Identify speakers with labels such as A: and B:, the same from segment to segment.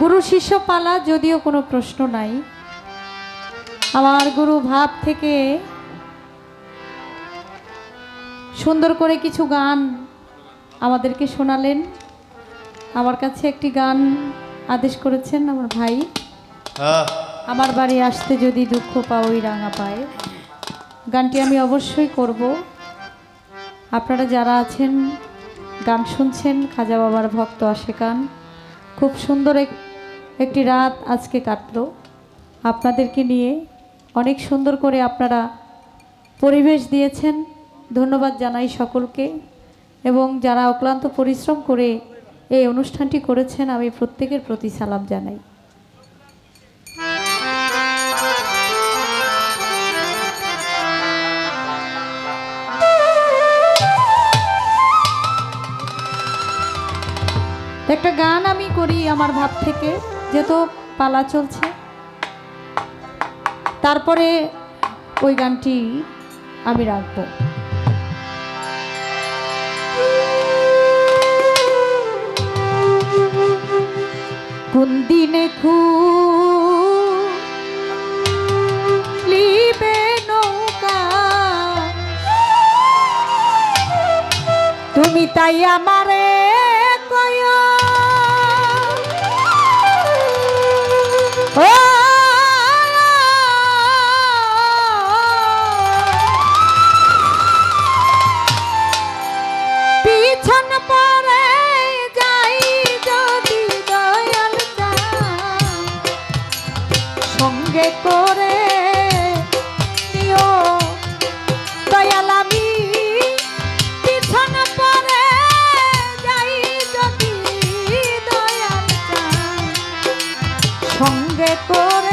A: গুরু শিষ্য পালা যদিও কোনো প্রশ্ন নাই। আমার গুরু ভাব থেকে সুন্দর করে কিছু গান আমাদেরকে শোনালেন। আমার কাছে একটি গান আদেশ করেছেন আমার ভাই।
B: হ্যাঁ।
A: আমার বাড়ি আসতে যদি দুঃখ পাও ওই রাঙা পায়। গানটি আমি অবশ্যই করব। আপনারা যারা আছেন গান শুনছেন খাজা বাবার ভক্ত আশেকান খুব সুন্দর এক- একটি রাত আজকে কাটলো। আপনাদেরকে নিয়ে অনেক সুন্দর করে আপনারা পরিবেশ দিয়েছেন। ধন্যবাদ জানাই সকলকে। এবং যারা অক্লান্ত পরিশ্রম করে এই অনুষ্ঠানটি করেছেন, আমি প্রত্যেকের প্রতি সালাম জানাই। একটা গান আমি করি আমার ভাব থেকে। যেহেতু পালা চলছে। তারপরে ওই গানটি আমি রাখব। কোন দিনে খুলিবে নৌকা, তুমি তাই আমারে ও করে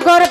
A: সাগর